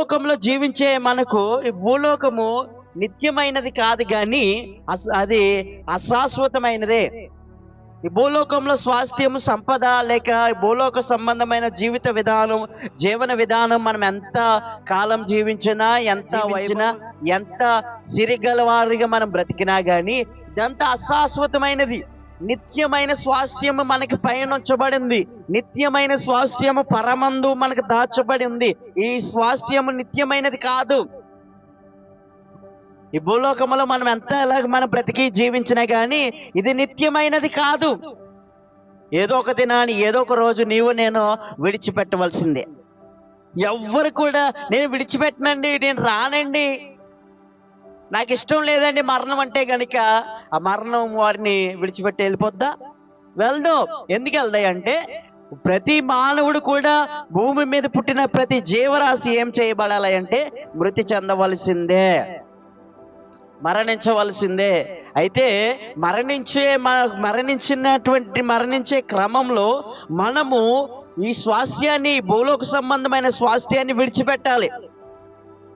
భూలోకంలో జీవించే మనకు ఈ భూలోకము నిత్యమైనది కాదు కానీ అది అశాశ్వతమైనదే. ఈ భూలోకంలో స్వాస్థ్యము సంపద లేక భూలోక సంబంధమైన జీవిత విధానం జీవన విధానం మనం ఎంత కాలం జీవించినా ఎంత వయసినా ఎంత సిరిగలవారిగా మనం బ్రతికినా కానీ ఇదంతా అశాశ్వతమైనది. నిత్యమైన స్వాస్థ్యము మనకి పయనించబడింది నిత్యమైన స్వాస్థ్యము పరమందు మనకు దాచబడి ఉంది ఈ స్వాస్థ్యము నిత్యమైనది కాదు. ఈ భూలోకములో మనం ఎంత ఎలాగ మనం బ్రతికి జీవించినా కానీ ఇది నిత్యమైనది కాదు. ఏదో ఒక దినాన్ని ఏదో ఒక రోజు నీవు నేను విడిచిపెట్టవలసిందే. ఎవ్వరు కూడా నేను విడిచిపెట్టనండి నేను రానండి. నాకు ఇష్టం లేదండి మరణం అంటే గనుక ఆ మరణం వారిని విడిచిపెట్టి వెళ్ళిపోద్దా? వెళ్దు. ఎందుకు వెళ్దాయి అంటే ప్రతి మానవుడు కూడా భూమి మీద పుట్టిన ప్రతి జీవరాశి ఏం చేయబడాలి అంటే మృతి చెందవలసిందే. మరణించవలసిందే. అయితే మరణించే మరణించినటువంటి మరణించే క్రమంలో మనము ఈ స్వాస్థ్యాన్ని భూలోక సంబంధమైన స్వాస్థ్యాన్ని విడిచిపెట్టాలి.